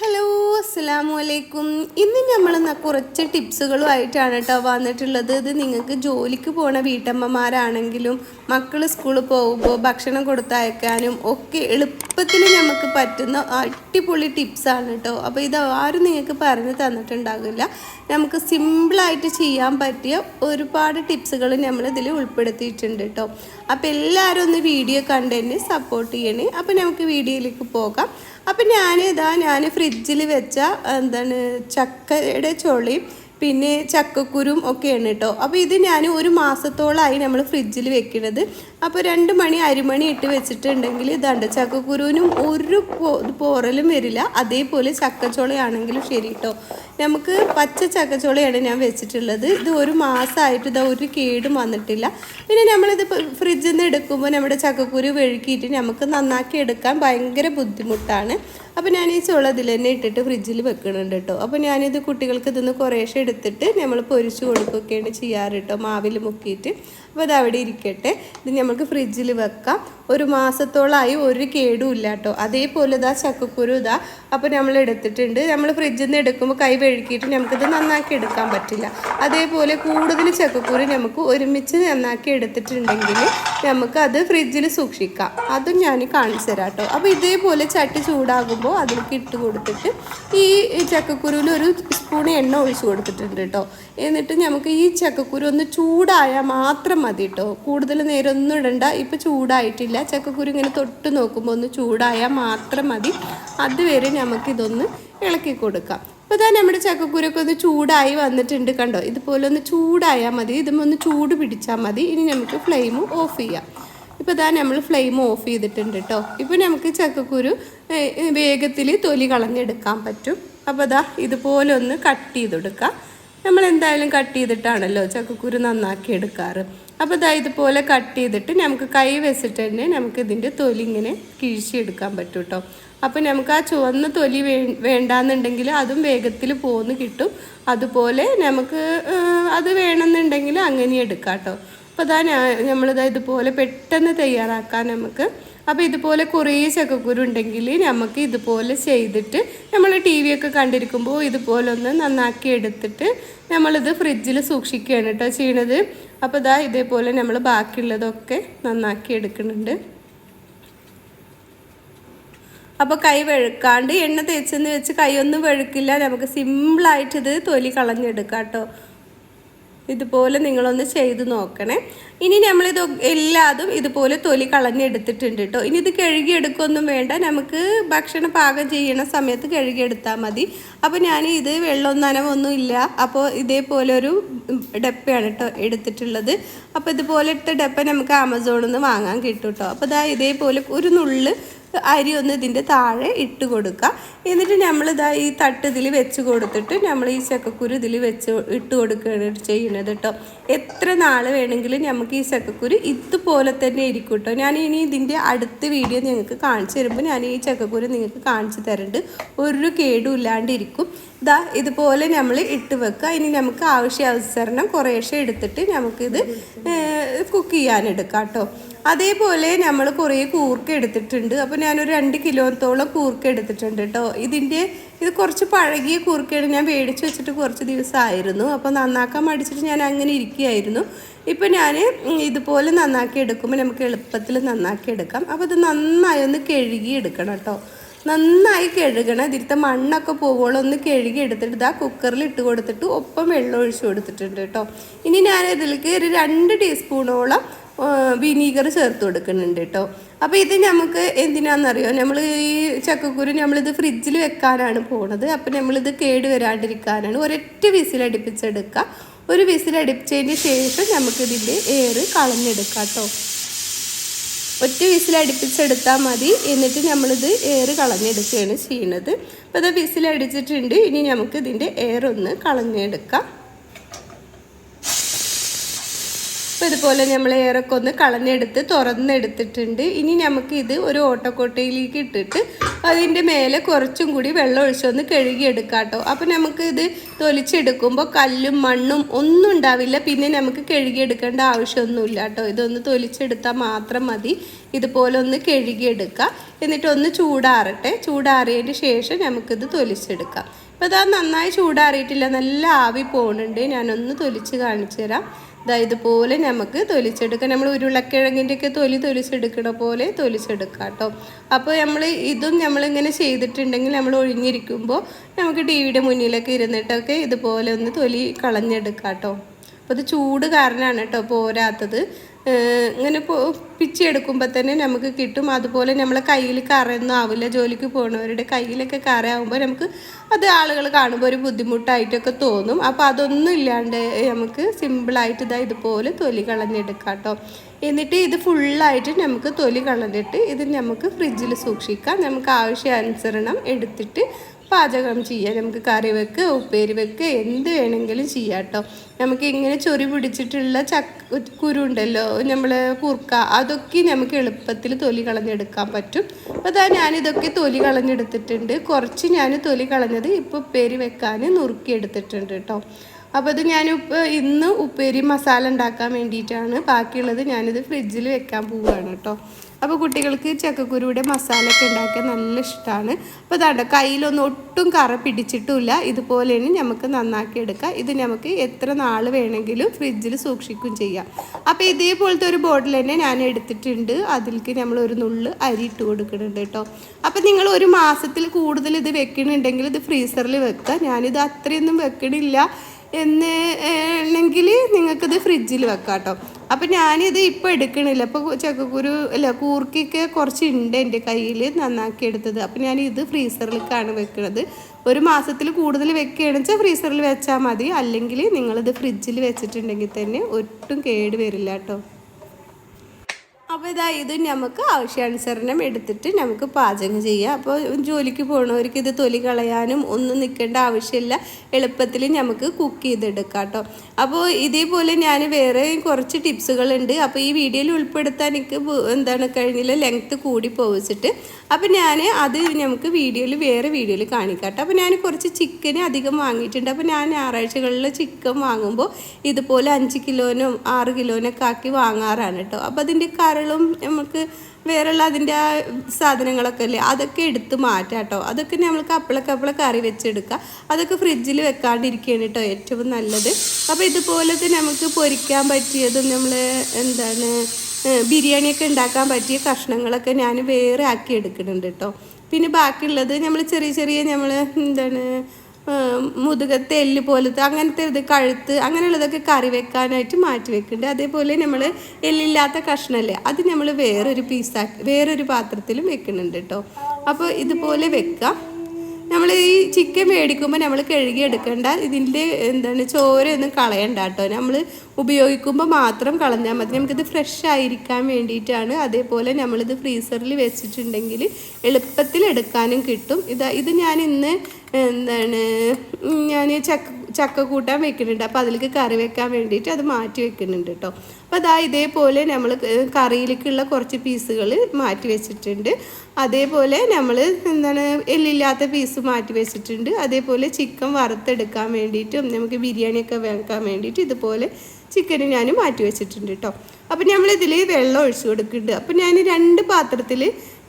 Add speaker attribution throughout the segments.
Speaker 1: Hello അസ്സലാമു അലൈക്കും ഇന്ന് നമ്മൾ കുറച്ച് ടിപ്സുകളുമായിട്ടാണ് കേട്ടോ വന്നിട്ടുള്ളത്. ഇത് നിങ്ങൾക്ക് ജോലിക്ക് പോണ വീട്ടമ്മമാരാണെങ്കിലും മക്കൾ സ്കൂളിൽ പോകുമ്പോൾ ഭക്ഷണം കൊടുത്തയക്കാനും ഒക്കെ എളുപ്പത്തിൽ നമുക്ക് പറ്റുന്ന അടിപൊളി ടിപ്സാണ് കേട്ടോ അപ്പോൾ ഇത് ആരും നിങ്ങൾക്ക് പറഞ്ഞു തന്നിട്ടുണ്ടാകില്ല നമുക്ക് സിമ്പിളായിട്ട് ചെയ്യാൻ പറ്റിയ ഒരുപാട് ടിപ്സുകൾ നമ്മൾ ഉൾപ്പെടുത്തിയിട്ടുണ്ട് കേട്ടോ അപ്പോൾ എല്ലാവരും ഒന്ന് വീഡിയോ കണ്ട് തന്നെ സപ്പോർട്ട് ചെയ്യണേ. അപ്പോൾ നമുക്ക് വീഡിയോയിലേക്ക് പോകാം. അപ്പം ഞാൻ ഞാൻ ഫ്രിഡ്ജിൽ വെച്ച എന്താണ് ചക്കയുടെ ചൊളിയും പിന്നെ ചക്കക്കുരും ഒക്കെയാണ് കേട്ടോ. അപ്പോൾ ഇത് ഞാൻ ഒരു മാസത്തോളമായി നമ്മൾ ഫ്രിഡ്ജിൽ വെക്കുന്നത് അപ്പോൾ രണ്ട് മണി അരിമണി ഇട്ട് വെച്ചിട്ടുണ്ടെങ്കിൽ ഇതാണ്ട് ചക്കക്കുരുവിനും ഒരു പോ- പോറലും വരില്ല. അതേപോലെ ചക്കച്ചോളയാണെങ്കിലും ശരി കേട്ടോ. നമുക്ക് പച്ച ചക്കച്ചോളയാണ് ഞാൻ വെച്ചിട്ടുള്ളത്. ഇത് ഒരു മാസമായിട്ട് ഇതാ ഒരു കേടും വന്നിട്ടില്ല. പിന്നെ നമ്മളിത് ഫ്രിഡ്ജിൽ നിന്ന് എടുക്കുമ്പോൾ നമ്മുടെ ചക്കക്കുരു വെഴുക്കിയിട്ട് നമുക്ക് നന്നാക്കി എടുക്കാൻ ഭയങ്കര ബുദ്ധിമുട്ടാണ്. അപ്പോൾ ഞാൻ ഈ ചുള ഇതിൽ തന്നെ ഇട്ടിട്ട് ഫ്രിഡ്ജിൽ വെക്കുന്നുണ്ട് കേട്ടോ അപ്പോൾ ഞാനിത് കുട്ടികൾക്ക് ഇതിന്ന് കുറേശ്ശെ എടുത്തിട്ട് നമ്മൾ പൊരിച്ചു കൊടുക്കുകയൊക്കെയാണ് ചെയ്യാറ് കേട്ടോ മാവിൽ മുക്കിയിട്ട്. അപ്പോൾ അത് അവിടെ ഇരിക്കട്ടെ. ഇത് നമുക്ക് ഫ്രിഡ്ജിൽ വെക്കാം. ഒരു മാസത്തോളമായി ഒരു കേടും ഇല്ല കേട്ടോ. അതേപോലെ ഇതാ ചക്കക്കുരു ഇതാ. അപ്പോൾ നമ്മൾ എടുത്തിട്ടുണ്ട്. നമ്മൾ ഫ്രിഡ്ജിൽ നിന്ന് എടുക്കുമ്പോൾ കൈ വെഴുക്കിയിട്ട് നമുക്കിത് നന്നാക്കി എടുക്കാൻ പറ്റില്ല. അതേപോലെ കൂടുതൽ ചക്കക്കുരു നമുക്ക് ഒരുമിച്ച് നന്നാക്കി എടുത്തിട്ടുണ്ടെങ്കിൽ നമുക്ക് അത് ഫ്രിഡ്ജിൽ സൂക്ഷിക്കാം. അതും ഞാൻ കാണിച്ചു തരാം കേട്ടോ. അപ്പോൾ ഇതേപോലെ ചട്ടി ചൂടാകുമ്പോൾ അതിലേക്ക് ഇട്ട് കൊടുത്തിട്ട് ഈ ചക്കക്കുരുവിൽ ഒരു സ്പൂൺ എണ്ണ ഒഴിച്ചു കൊടുത്തിട്ടുണ്ട് കേട്ടോ. എന്നിട്ട് നമുക്ക് ഈ ചക്കക്കുരു ഒന്ന് ചൂടായാൽ മാത്രം മതി കേട്ടോ കൂടുതൽ നേരം ഒന്നും ഇടണ്ട. ഇപ്പം ചൂടായിട്ടില്ല. ചക്കക്കുരു ഇങ്ങനെ തൊട്ട് നോക്കുമ്പോൾ ഒന്ന് ചൂടായാൽ മാത്രം മതി. അതുവരെ നമുക്കിതൊന്ന് ഇളക്കി കൊടുക്കാം. അപ്പോൾ ഇതാ നമ്മുടെ ചക്കക്കുരൊക്കെ ഒന്ന് ചൂടായി വന്നിട്ടുണ്ട് കണ്ടോ? ഇതുപോലെ ഒന്ന് ചൂടായാൽ മതി. ഇതുമൊന്ന് ചൂട് പിടിച്ചാൽ മതി. ഇനി നമുക്ക് ഫ്ലെയിം ഓഫ് ചെയ്യാം. ഇപ്പോൾ ഇതാ നമ്മൾ ഫ്ലെയിം ഓഫ് ചെയ്തിട്ടുണ്ട് കേട്ടോ ഇപ്പോൾ നമുക്ക് ചക്കക്കുരു വേഗത്തിൽ തൊലി കളഞ്ഞെടുക്കാൻ പറ്റും. അപ്പോൾ ഇതാ ഇതുപോലെ ഒന്ന് കട്ട് ചെയ്തെടുക്കാം. നമ്മൾ എന്തായാലും കട്ട് ചെയ്തിട്ടാണല്ലോ ചക്കക്കുരു നന്നാക്കി എടുക്കാറ്. അപ്പോൾ ഇതാ ഇതുപോലെ കട്ട് ചെയ്തിട്ട് നമുക്ക് കൈ വെച്ചിട്ട് തന്നെ നമുക്ക് ഇതിന്റെ തൊലി ഇങ്ങനെ കിഴിച്ചെടുക്കാൻ പറ്റും കേട്ടോ അപ്പോൾ നമുക്ക് ആ ചുവന്ന തൊലി വേ വേണ്ടാന്നുണ്ടെങ്കിൽ അതും വേഗത്തിൽ പോന്ന് കിട്ടും. അതുപോലെ നമുക്ക് അത് വേണമെന്നുണ്ടെങ്കിൽ അങ്ങനെ എടുക്കാം കേട്ടോ അപ്പോൾ ഇതാ നമ്മളിതാ ഇതുപോലെ പെട്ടെന്ന് തയ്യാറാക്കാൻ നമുക്ക്. അപ്പോൾ ഇതുപോലെ കുറേ ചക്കക്കുരു ഉണ്ടെങ്കിൽ നമുക്ക് ഇതുപോലെ ചെയ്തിട്ട് നമ്മൾ ടി വി ഒക്കെ കണ്ടിരിക്കുമ്പോൾ ഇതുപോലെ ഒന്ന് നന്നാക്കി എടുത്തിട്ട് നമ്മളിത് ഫ്രിഡ്ജിൽ സൂക്ഷിക്കുകയാണ് കേട്ടോ ചെയ്യണത്. അപ്പോൾ ഇതാ ഇതേപോലെ നമ്മൾ ബാക്കിയുള്ളതൊക്കെ നന്നാക്കി എടുക്കുന്നുണ്ട്. അപ്പോൾ കൈ വഴുക്കാണ്ട് എണ്ണ തേച്ചെന്ന് വെച്ച് കൈ കൈയൊന്നും വഴുക്കില്ല. നമുക്ക് സിമ്പിളായിട്ട് ഇത് തൊലി കളഞ്ഞെടുക്കാം കേട്ടോ ഇതുപോലെ നിങ്ങളൊന്ന് ചെയ്ത് നോക്കണേ. ഇനി നമ്മളിത് എല്ലാതും ഇതുപോലെ തൊലി കളഞ്ഞെടുത്തിട്ടുണ്ട് കേട്ടോ ഇനി ഇത് കഴുകിയെടുക്കൊന്നും വേണ്ട. നമുക്ക് ഭക്ഷണം പാകം ചെയ്യണ സമയത്ത് കഴുകിയെടുത്താൽ മതി. അപ്പോൾ ഞാൻ ഇത് വെള്ളം നനവൊന്നും ഇല്ല. അപ്പോൾ ഇതേപോലെ ഒരു ഡപ്പയാണ് കേട്ടോ എടുത്തിട്ടുള്ളത്. അപ്പോൾ ഇതുപോലെ ഇട്ട ഡപ്പ നമുക്ക് ആമസോണിൽ നിന്ന് വാങ്ങാൻ കിട്ടും കേട്ടോ അപ്പോൾ ഇതാ ഇതേപോലെ ഒരു നുള്ള് അരി ഒന്ന് ഇതിന്റെ താഴെ ഇട്ട് കൊടുക്കുക. എന്നിട്ട് നമ്മളിതാ ഈ തട്ട് ഇതിൽ വെച്ച് കൊടുത്തിട്ട് നമ്മൾ ഈ ചക്കക്കുരു ഇതിൽ വെച്ച് ഇട്ട് കൊടുക്കുകയാണ് ചെയ്യുന്നത് കേട്ടോ. എത്ര നാൾ വേണമെങ്കിലും നമുക്ക് ഈ ചക്കക്കുരു ഇതുപോലെ തന്നെ ഇരിക്കും കേട്ടോ. ഞാൻ ഇനി ഇതിന്റെ അടുത്ത വീഡിയോ നിങ്ങൾക്ക് കാണിച്ചു തരുമ്പോൾ ഞാൻ ഈ ചക്കക്കുരു നിങ്ങൾക്ക് കാണിച്ചു തരുന്നുണ്ട് ഒരു കേടും ഇല്ലാണ്ടിരിക്കും. ഇതാ ഇതുപോലെ നമ്മൾ ഇട്ട് വെക്കുക. ഇനി നമുക്ക് ആവശ്യാനുസരണം കുറേശ്ശെ എടുത്തിട്ട് നമുക്കിത് കുക്ക് ചെയ്യാനെടുക്കാം കേട്ടോ. അതേപോലെ നമ്മൾ കുറേ കൂർക്ക എടുത്തിട്ടുണ്ട്. അപ്പോൾ ഞാനൊരു രണ്ട് കിലോത്തോളം കൂർക്ക എടുത്തിട്ടുണ്ട് കേട്ടോ ഇതിന്റെ ഇത് കുറച്ച് പഴകിയ കൂർക്കയാണ് ഞാൻ മേടിച്ച് വെച്ചിട്ട് കുറച്ച് ദിവസമായിരുന്നു. അപ്പോൾ നന്നാക്കാൻ മടിച്ചിട്ട് ഞാൻ അങ്ങനെ ഇരിക്കുകയായിരുന്നു. ഇപ്പോൾ ഞാൻ ഇതുപോലെ നന്നാക്കി എടുക്കുമ്പോൾ നമുക്ക് എളുപ്പത്തിൽ നന്നാക്കി എടുക്കാം. അപ്പോൾ ഇത് നന്നായി ഒന്ന് കഴുകി എടുക്കണം കേട്ടോ നന്നായി കഴുകണം. ഇതിലത്തെ മണ്ണൊക്കെ പോകുമ്പോൾ ഒന്ന് കഴുകി എടുത്തിട്ട് ഇതാ കുക്കറിൽ ഇട്ട് കൊടുത്തിട്ട് ഒപ്പം വെള്ളം ഒഴിച്ച് കൊടുത്തിട്ടുണ്ട് കേട്ടോ ഇനി ഞാൻ ഇതിലേക്ക് ഒരു രണ്ട് ടീസ്പൂണോളം വിനീഗർ ചേർത്ത് കൊടുക്കുന്നുണ്ട് കേട്ടോ അപ്പോൾ ഇത് നമുക്ക് എന്തിനാണെന്നറിയോ നമ്മൾ ഈ ചക്കക്കുരു നമ്മളിത് ഫ്രിഡ്ജിൽ വെക്കാനാണ് പോണത്. അപ്പോൾ നമ്മളിത് കേട് വരാണ്ടിരിക്കാനാണ്. ഒരൊറ്റ വിസിലടിപ്പിച്ചെടുക്കുക ഒരു വിസിലടിപ്പിച്ചതിന് ശേഷം നമുക്കിതിന്റെ എയർ കളഞ്ഞെടുക്കാം കേട്ടോ ഒറ്റ വിസിലടിപ്പിച്ചെടുത്താൽ മതി. എന്നിട്ട് നമ്മളിത് എയർ കളഞ്ഞെടുക്കുകയാണ് ചെയ്യുന്നത് അപ്പോൾ അത് വിസിലടിച്ചിട്ടുണ്ട് ഇനി നമുക്ക് ഇതിന്റെ എയർ ഒന്ന് കളഞ്ഞെടുക്കാം. അപ്പോൾ ഇതുപോലെ നമ്മൾ ഏറൊക്കെ ഒന്ന് കളഞ്ഞെടുത്ത് തുറന്നെടുത്തിട്ടുണ്ട്. ഇനി നമുക്കിത് ഒരു ഓട്ടക്കോട്ടയിലേക്ക് ഇട്ടിട്ട് അതിന്റെ മേലെ കുറച്ചും കൂടി വെള്ളം ഒഴിച്ചൊന്ന് കഴുകിയെടുക്കാം കേട്ടോ. അപ്പോൾ നമുക്ക് ഇത് തൊലിച്ചെടുക്കുമ്പോൾ കല്ലും മണ്ണും ഒന്നും ഉണ്ടാവില്ല. പിന്നെ നമുക്ക് കഴുകിയെടുക്കേണ്ട ആവശ്യമൊന്നുമില്ല കേട്ടോ. ഇതൊന്ന് തൊലിച്ചെടുത്താൽ മാത്രം മതി. ഇതുപോലെ ഒന്ന് കഴുകിയെടുക്കുക എന്നിട്ട് ഒന്ന് ചൂടാറട്ടെ. ചൂടാറിയതിന് ശേഷം നമുക്കിത് തൊലിച്ചെടുക്കാം. അപ്പോൾ അതാ നന്നായി ചൂടാറിയിട്ടില്ല. നല്ല ആവി പോകുന്നുണ്ട് ഞാനൊന്ന് തൊലിച്ച് കാണിച്ചു തരാം ഇതാ ഇതുപോലെ നമുക്ക് തൊലിച്ചെടുക്കാം. നമ്മൾ ഉരുളക്കിഴങ്ങിന്റെ ഒക്കെ തൊലി തൊലിച്ചെടുക്കണ പോലെ തൊലിച്ചെടുക്കാം കേട്ടോ. അപ്പോൾ നമ്മൾ ഇതും നമ്മളിങ്ങനെ ചെയ്തിട്ടുണ്ടെങ്കിൽ നമ്മൾ ഒഴിഞ്ഞിരിക്കുമ്പോൾ നമുക്ക് ടി വിയുടെ മുന്നിലൊക്കെ ഇരുന്നിട്ടൊക്കെ ഇതുപോലെ ഒന്ന് തൊലി കളഞ്ഞെടുക്കാം കേട്ടോ. അപ്പോൾ ഇത് ചൂട് കാരണമാണ് കേട്ടോ പോരാത്തത്. ഇങ്ങനെ പോ പിച്ചെടുക്കുമ്പോൾ തന്നെ നമുക്ക് കിട്ടും. അതുപോലെ നമ്മളെ കയ്യിൽ കറയൊന്നും ആവില്ല. ജോലിക്ക് പോകുന്നവരുടെ കയ്യിലൊക്കെ കറയാവുമ്പോൾ നമുക്ക് അത് ആളുകൾ കാണുമ്പോൾ ഒരു ബുദ്ധിമുട്ടായിട്ടൊക്കെ തോന്നും. അപ്പോൾ അതൊന്നും ഇല്ലാണ്ട് നമുക്ക് സിമ്പിളായിട്ട് ഇതാ ഇതുപോലെ തൊലി കളഞ്ഞെടുക്കാം കേട്ടോ എന്നിട്ട് ഇത് ഫുള്ളായിട്ട് നമുക്ക് തൊലി കളഞ്ഞിട്ട് ഇത് നമുക്ക് ഫ്രിഡ്ജിൽ സൂക്ഷിക്കാം. നമുക്ക് ആവശ്യാനുസരണം എടുത്തിട്ട് പാചകം ചെയ്യാം നമുക്ക് കറി വെക്കുക ഉപ്പേരി വെക്ക് എന്ത് വേണമെങ്കിലും ചെയ്യാം കേട്ടോ നമുക്ക് ഇങ്ങനെ ചൊറി പിടിച്ചിട്ടുള്ള ചക്ക കുരുണ്ടല്ലോ നമ്മൾ കുർക്ക അതൊക്കെ നമുക്ക് എളുപ്പത്തിൽ തൊലി കളഞ്ഞെടുക്കാൻ പറ്റും. അപ്പോൾ അതാ ഞാനിതൊക്കെ തൊലി കളഞ്ഞെടുത്തിട്ടുണ്ട്. കുറച്ച് ഞാൻ തൊലി കളഞ്ഞത് ഇപ്പോൾ ഉപ്പേരി വെക്കാൻ നുറുക്കി എടുത്തിട്ടുണ്ട് കേട്ടോ അപ്പോൾ ഇത് ഞാൻ ഇന്ന് ഉപ്പേരി മസാല ഉണ്ടാക്കാൻ വേണ്ടിയിട്ടാണ്. ബാക്കിയുള്ളത് ഞാനിത് ഫ്രിഡ്ജിൽ വെക്കാൻ പോവുകയാണ് കേട്ടോ അപ്പോൾ കുട്ടികൾക്ക് ചക്കക്കുരുവിടെ മസാല ഒക്കെ ഉണ്ടാക്കാൻ നല്ല ഇഷ്ടമാണ് അപ്പോൾ അതാണ്ട് കയ്യിലൊന്നും ഒട്ടും കറ പിടിച്ചിട്ടുമില്ല. ഇതുപോലെയാണ് നമുക്ക് നന്നാക്കി എടുക്കാം. ഇത് നമുക്ക് എത്ര നാൾ വേണമെങ്കിലും ഫ്രിഡ്ജിൽ സൂക്ഷിക്കുകയും ചെയ്യാം. അപ്പോൾ ഇതേപോലത്തെ ഒരു ബോട്ടിൽ തന്നെ ഞാൻ എടുത്തിട്ടുണ്ട്. അതിലേക്ക് നമ്മൾ ഒരു നുള്ള് അരി ഇട്ട് കൊടുക്കുന്നുണ്ട് കേട്ടോ അപ്പോൾ നിങ്ങൾ ഒരു മാസത്തിൽ കൂടുതൽ ഇത് വെക്കണുണ്ടെങ്കിൽ ഇത് ഫ്രീസറിൽ വെക്കുക. ഞാനിത് അത്രയൊന്നും വെക്കണില്ല. എന്ന് ആണെങ്കിൽ നിങ്ങൾക്കിത് ഫ്രിഡ്ജിൽ വെക്കാം കേട്ടോ അപ്പം ഞാനിത് ഇപ്പോൾ എടുക്കണില്ല. അപ്പോൾ ചക്കക്കുരു അല്ല കൂർക്കൊക്കെ കുറച്ച് ഉണ്ട് എന്റെ കയ്യിൽ നന്നാക്കി എടുത്തത്. അപ്പം ഞാൻ ഇത് ഫ്രീസറിലേക്കാണ് വെക്കുന്നത് ഒരു മാസത്തിൽ കൂടുതൽ വെക്കുകയാണെന്ന് വെച്ചാൽ ഫ്രീസറിൽ വെച്ചാൽ മതി. അല്ലെങ്കിൽ നിങ്ങളിത് ഫ്രിഡ്ജിൽ വെച്ചിട്ടുണ്ടെങ്കിൽ തന്നെ ഒട്ടും കേട് വരില്ല കേട്ടോ. അപ്പോൾ ഇതാ ഇത് നമുക്ക് ആവശ്യാനുസരണം എടുത്തിട്ട് നമുക്ക് പാചകം ചെയ്യാം. അപ്പോൾ ജോലിക്ക് പോകുന്നവർക്ക് ഇത് തൊലി കളയാനും ഒന്നും നിൽക്കേണ്ട ആവശ്യമില്ല. എളുപ്പത്തിൽ നമുക്ക് കുക്ക് ചെയ്തെടുക്കാം കേട്ടോ. അപ്പോൾ ഇതേപോലെ ഞാൻ വേറെ കുറച്ച് ടിപ്സുകളുണ്ട്. അപ്പോൾ ഈ വീഡിയോയിൽ ഉൾപ്പെടുത്താൻ എനിക്ക് എന്താണ് കഴിഞ്ഞില്ല ലെങ്ത്ത് കൂടി പോവിച്ചിട്ട്. അപ്പോൾ ഞാൻ അത് നമുക്ക് വീഡിയോയിൽ വേറെ വീഡിയോയിൽ കാണിക്കാം കേട്ടോ. അപ്പോൾ ഞാൻ കുറച്ച് ചിക്കന് അധികം വാങ്ങിയിട്ടുണ്ട്. അപ്പോൾ ഞാൻ ഞായറാഴ്ചകളിൽ ചിക്കൻ വാങ്ങുമ്പോൾ ഇതുപോലെ അഞ്ച് കിലോനും ആറ് കിലോനൊക്കെ ആക്കി വാങ്ങാറാണ് കേട്ടോ. അപ്പോൾ അതിന്റെ കരളും നമുക്ക് വേറെയുള്ള അതിന്റെ ആ സാധനങ്ങളൊക്കെ അല്ലേ അതൊക്കെ എടുത്ത് മാറ്റാം കേട്ടോ. അതൊക്കെ നമ്മൾക്ക് അപ്പളൊക്കെ അപ്പളെ കറി വെച്ചെടുക്കുക അതൊക്കെ ഫ്രിഡ്ജിൽ വെക്കാണ്ടിരിക്കുകയാണ് കേട്ടോ ഏറ്റവും നല്ലത്. അപ്പോൾ ഇതുപോലെ തന്നെ നമുക്ക് പൊരിക്കാൻ പറ്റിയതും നമ്മൾ എന്താണ് ബിരിയാണിയൊക്കെ ഉണ്ടാക്കാൻ പറ്റിയ കഷ്ണങ്ങളൊക്കെ ഞാൻ വേറെ ആക്കി എടുക്കുന്നുണ്ട് കേട്ടോ. പിന്നെ ബാക്കിയുള്ളത് നമ്മൾ ചെറിയ ചെറിയ നമ്മൾ എന്താണ് മുതുകത്തെ എല്ല് പോലത്തെ അങ്ങനത്തെ ഇത് കഴുത്ത് അങ്ങനെയുള്ളതൊക്കെ കറി വെക്കാനായിട്ട് മാറ്റി വെക്കുന്നുണ്ട്. അതേപോലെ നമ്മൾ എല്ലില്ലാത്ത കഷ്ണമല്ലേ അത് നമ്മൾ വേറൊരു പീസാക്കി വേറൊരു പാത്രത്തിലും വെക്കുന്നുണ്ട് കേട്ടോ. അപ്പോൾ ഇതുപോലെ വെക്കാം. നമ്മൾ ഈ ചിക്കൻ മേടിക്കുമ്പോൾ നമ്മൾ കഴുകി എടുക്കേണ്ട ഇതിന്റെ എന്താണ് ചോരയൊന്നും കളയണ്ട കേട്ടോ. നമ്മൾ ഉപയോഗിക്കുമ്പോൾ മാത്രം കളഞ്ഞാൽ മതി. നമുക്കിത് ഫ്രഷ് ആയിരിക്കാൻ വേണ്ടിയിട്ടാണ്. അതേപോലെ നമ്മളിത് ഫ്രീസറിൽ വെച്ചിട്ടുണ്ടെങ്കിൽ എളുപ്പത്തിൽ എടുക്കാനും കിട്ടും. ഇത് ഇത് ഞാൻ ഇന്ന് എന്താണ് ഞാൻ ചക്ക ചക്ക കൂട്ടാൻ വെക്കുന്നുണ്ട്. അപ്പോൾ അതിലേക്ക് കറി വെക്കാൻ വേണ്ടിയിട്ട് അത് മാറ്റി വെക്കുന്നുണ്ട് കേട്ടോ. അപ്പോൾ അതാ ഇതേപോലെ നമ്മൾ കറിയിലേക്കുള്ള കുറച്ച് പീസുകൾ മാറ്റി വെച്ചിട്ടുണ്ട്. അതേപോലെ നമ്മൾ എന്താണ് എല്ലില്ലാത്ത പീസ് മാറ്റി വെച്ചിട്ടുണ്ട്. അതേപോലെ ചിക്കൻ വറുത്തെടുക്കാൻ വേണ്ടിയിട്ടും നമുക്ക് ബിരിയാണിയൊക്കെ വെക്കാൻ വേണ്ടിയിട്ട് ഇതുപോലെ ചിക്കൻ ഞാൻ മാറ്റി വെച്ചിട്ടുണ്ട് കേട്ടോ. അപ്പം നമ്മളിതിൽ വെള്ളം ഒഴിച്ചു കൊടുക്കുന്നുണ്ട്. അപ്പം ഞാൻ രണ്ട് പാത്രത്തിൽ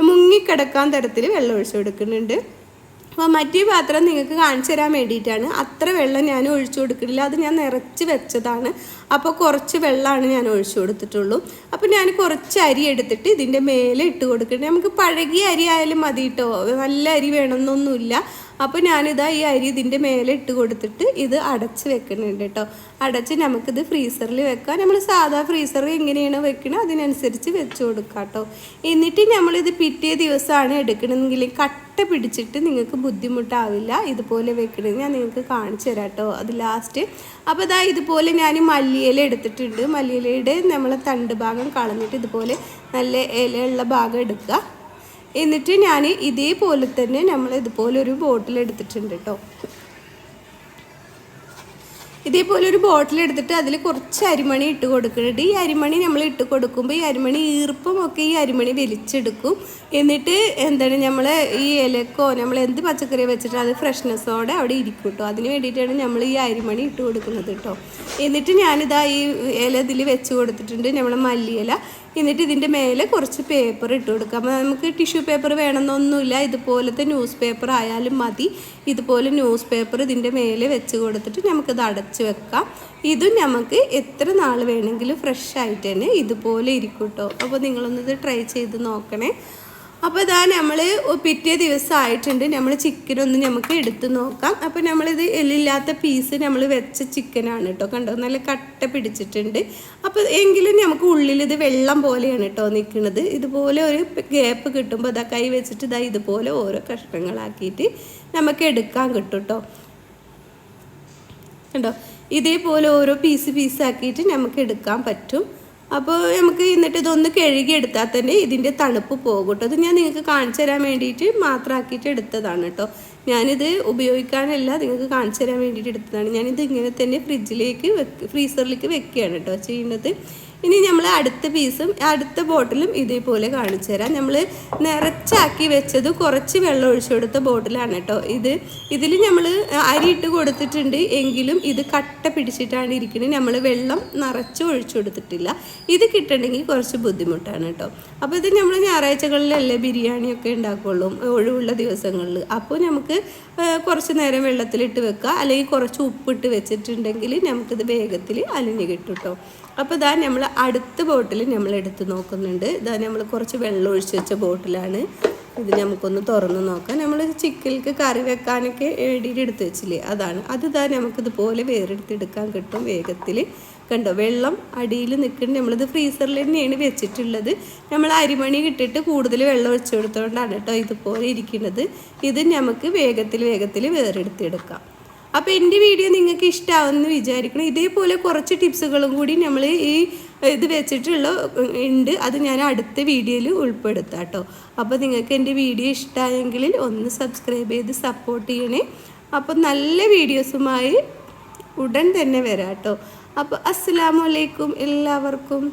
Speaker 1: മുങ്ങിക്കിടക്കാൻ തരത്തിൽ വെള്ളം ഒഴിച്ചു കൊടുക്കുന്നുണ്ട്. അപ്പോൾ മറ്റേ പാത്രം നിങ്ങൾക്ക് കാണിച്ചു തരാൻ വേണ്ടിയിട്ടാണ്. അത്ര വെള്ളം ഞാൻ ഒഴിച്ചു കൊടുക്കുന്നില്ല അത് ഞാൻ നിറച്ച് വെച്ചതാണ്. അപ്പോൾ കുറച്ച് വെള്ളമാണ് ഞാൻ ഒഴിച്ചു കൊടുത്തിട്ടുള്ളൂ. അപ്പോൾ ഞാൻ കുറച്ച് അരി എടുത്തിട്ട് ഇതിന്റെ മേലെ ഇട്ട് കൊടുക്കുന്നുണ്ട് നമുക്ക് പഴകിയ അരി ആയാലും മതി കേട്ടോ നല്ല അരി വേണമെന്നൊന്നുമില്ല. അപ്പോൾ ഞാനിതാ ഈ അരി ഇതിന്റെ മേലെ ഇട്ട് കൊടുത്തിട്ട് ഇത് അടച്ച് വെക്കുന്നുണ്ട് കേട്ടോ അടച്ച് നമുക്കിത് ഫ്രീസറിൽ വെക്കാം. നമ്മൾ സാധാ ഫ്രീസറിൽ എങ്ങനെയാണ് വെക്കണത് അതിനനുസരിച്ച് വെച്ച് കൊടുക്കാം കേട്ടോ എന്നിട്ട് നമ്മളിത് പിറ്റേ ദിവസമാണ് എടുക്കണമെങ്കിൽ കട്ട പിടിച്ചിട്ട് നിങ്ങൾക്ക് ബുദ്ധിമുട്ടാവില്ല ഇതുപോലെ വെക്കണമെങ്കിൽ ഞാൻ നിങ്ങൾക്ക് കാണിച്ചു തരാം കേട്ടോ അത് ലാസ്റ്റ് അപ്പോൾ ഇതാ ഇതുപോലെ ഞാൻ മല്ലിയില എടുത്തിട്ടുണ്ട്. മല്ലിയിലയുടെ നമ്മളെ തണ്ട് ഭാഗം കളഞ്ഞിട്ട് ഇതുപോലെ നല്ല ഇലയുള്ള ഭാഗം എടുക്കുക. എന്നിട്ട് ഞാൻ ഇതേപോലെ തന്നെ നമ്മൾ ഇതുപോലെ ഒരു ബോട്ടിൽ എടുത്തിട്ടുണ്ട് കേട്ടോ ഇതേപോലെ ഒരു ബോട്ടിൽ എടുത്തിട്ട് അതിൽ കുറച്ച് അരിമണി ഇട്ട് കൊടുക്കുന്നുണ്ട്. ഈ അരിമണി നമ്മൾ ഇട്ട് കൊടുക്കുമ്പോൾ ഈ അരിമണി ഈർപ്പമൊക്കെ ഈ അരിമണി വലിച്ചെടുക്കും. എന്നിട്ട് എന്താണ് നമ്മൾ ഈ ഇലക്കോ നമ്മൾ എന്ത് പച്ചക്കറി വെച്ചിട്ട് അത് ഫ്രഷ്നെസ്സോടെ അവിടെ ഇരിക്കും കേട്ടോ അതിന് വേണ്ടിയിട്ടാണ് നമ്മൾ ഈ അരിമണി ഇട്ട് കൊടുക്കുന്നത് കേട്ടോ എന്നിട്ട് ഞാനിതാ ഈ ഇല ഇതിൽ വെച്ച് കൊടുത്തിട്ടുണ്ട്. നമ്മൾ മല്ലിയില. എന്നിട്ട് ഇതിന്റെ മേലെ കുറച്ച് പേപ്പർ ഇട്ട് കൊടുക്കാം. അപ്പോൾ നമുക്ക് ടിഷ്യൂ പേപ്പർ വേണമെന്നൊന്നുമില്ല. ഇതുപോലത്തെ ന്യൂസ് പേപ്പർ ആയാലും മതി. ഇതുപോലെ ന്യൂസ് പേപ്പർ ഇതിന്റെ മേലെ വെച്ച് കൊടുത്തിട്ട് നമുക്കിത് അടച്ച് വെക്കാം. ഇതും നമുക്ക് എത്ര നാൾ വേണമെങ്കിലും ഫ്രഷ് ആയിട്ട് തന്നെ ഇതുപോലെ ഇരിക്കും കേട്ടോ അപ്പോൾ നിങ്ങളൊന്നിത് ട്രൈ ചെയ്ത് നോക്കണേ. അപ്പോൾ ഇതാ നമ്മൾ പിറ്റേ ദിവസം ആയിട്ടുണ്ട് നമ്മൾ ചിക്കൻ ഒന്ന് നമുക്ക് എടുത്ത് നോക്കാം. അപ്പോൾ നമ്മളിത് എല്ലില്ലാത്ത പീസ് നമ്മൾ വെച്ച ചിക്കനാണ് കേട്ടോ കണ്ടോ നല്ല കട്ട പിടിച്ചിട്ടുണ്ട്. അപ്പോൾ എങ്കിലും നമുക്ക് ഉള്ളിൽ ഇത് വെള്ളം പോലെയാണ് കേട്ടോ നിൽക്കുന്നത് ഇതുപോലെ ഒരു ഗ്യാപ്പ് കിട്ടുമ്പോൾ ഇതാ കൈ വെച്ചിട്ട് ഇതാ ഇതുപോലെ ഓരോ കഷ്ണങ്ങളാക്കിയിട്ട് നമുക്ക് എടുക്കാൻ കിട്ടും കേട്ടോ കണ്ടോ? ഇതേപോലെ ഓരോ പീസ് പീസാക്കിയിട്ട് നമുക്ക് എടുക്കാൻ പറ്റും. അപ്പോൾ നമുക്ക് എന്നിട്ട് ഇതൊന്ന് കഴുകി എടുത്താൽ തന്നെ ഇതിന്റെ തണുപ്പ് പോകും കേട്ടോ അത് ഞാൻ നിങ്ങൾക്ക് കാണിച്ചു തരാൻ വേണ്ടിയിട്ട് മാത്രമാക്കിയിട്ട് എടുത്തതാണ് കേട്ടോ ഞാനിത് ഉപയോഗിക്കാനല്ല നിങ്ങൾക്ക് കാണിച്ചു തരാൻ വേണ്ടിയിട്ട് എടുത്തതാണ്. ഞാനിത് ഇങ്ങനെ തന്നെ ഫ്രിഡ്ജിലേക്ക് വെക്ക് ഫ്രീസറിലേക്ക് വെക്കുകയാണ് കേട്ടോ ചെയ്യുന്നത്. ഇനി നമ്മൾ അടുത്ത പീസും അടുത്ത ബോട്ടിലും ഇതേപോലെ കാണിച്ചു തരാം. നമ്മൾ നിറച്ചാക്കി വെച്ചത് കുറച്ച് വെള്ളം ഒഴിച്ചു കൊടുത്ത ബോട്ടിലാണ് കേട്ടോ ഇത്. ഇതിൽ നമ്മൾ അരി ഇട്ട് കൊടുത്തിട്ടുണ്ട് എങ്കിലും ഇത് കട്ട പിടിച്ചിട്ടാണ് ഇരിക്കുന്നത് നമ്മൾ വെള്ളം നിറച്ച് ഒഴിച്ചു കൊടുത്തിട്ടില്ല. ഇത് കിട്ടണമെങ്കിൽ കുറച്ച് ബുദ്ധിമുട്ടാണ് കേട്ടോ. അപ്പോൾ ഇത് നമ്മൾ ഞായറാഴ്ചകളിലല്ലേ ബിരിയാണിയൊക്കെ ഉണ്ടാക്കുള്ളൂ ഒഴിവുള്ള ദിവസങ്ങളിൽ അപ്പോൾ നമുക്ക് കുറച്ച് നേരം വെള്ളത്തിലിട്ട് വെക്കുക. അല്ലെങ്കിൽ കുറച്ച് ഉപ്പിട്ട് വെച്ചിട്ടുണ്ടെങ്കിൽ നമുക്കിത് വേഗത്തിൽ അലിഞ്ഞ് കിട്ടും കേട്ടോ. അപ്പോൾ ഇതാ നമ്മൾ അടുത്ത ബോട്ടിൽ നമ്മൾ എടുത്ത് നോക്കുന്നുണ്ട്. ഇതാ നമ്മൾ കുറച്ച് വെള്ളം ഒഴിച്ച് വെച്ച ബോട്ടിലാണ്. ഇത് നമുക്കൊന്ന് തുറന്ന് നോക്കാം. നമ്മൾ ചിക്കൽക്ക് കറി വെക്കാനൊക്കെ വേണ്ടിയിട്ട് എടുത്ത് വെച്ചില്ലേ? അതാണ്. അത് ഇതാ നമുക്കിതുപോലെ വേറെടുത്തെടുക്കാൻ കിട്ടും വേഗത്തിൽ. കണ്ടോ? വെള്ളം അടിയിൽ നിൽക്കുന്നുണ്ട്. നമ്മളിത് ഫ്രീസറിൽ തന്നെയാണ് വെച്ചിട്ടുള്ളത്. നമ്മൾ അരിമണി കിട്ടിയിട്ട് കൂടുതൽ വെള്ളം ഒഴിച്ചു കൊടുത്തുകൊണ്ടാണ് കേട്ടോ ഇതുപോലെ ഇരിക്കുന്നത്. ഇത് നമുക്ക് വേഗത്തിൽ വേഗത്തിൽ വേറെടുത്തെടുക്കാം. അപ്പോൾ എന്റെ വീഡിയോ നിങ്ങൾക്ക് ഇഷ്ടമാവുമെന്ന് വിചാരിക്കണം ഇതേപോലെ കുറച്ച് ടിപ്സുകളും കൂടി നമ്മൾ ഈ ഇത് വെച്ചിട്ടുള്ള ഉണ്ട്. അത് ഞാൻ അടുത്ത വീഡിയോയിൽ ഉൾപ്പെടുത്താം കേട്ടോ. അപ്പോൾ നിങ്ങൾക്ക് എന്റെ വീഡിയോ ഇഷ്ടമായെങ്കിൽ ഒന്ന് സബ്സ്ക്രൈബ് ചെയ്ത് സപ്പോർട്ട് ചെയ്യണേ. അപ്പോൾ നല്ല വീഡിയോസുമായി ഉടൻ തന്നെ വരാം കേട്ടോ. അപ്പോൾ അസ്സാമലൈക്കും എല്ലാവർക്കും.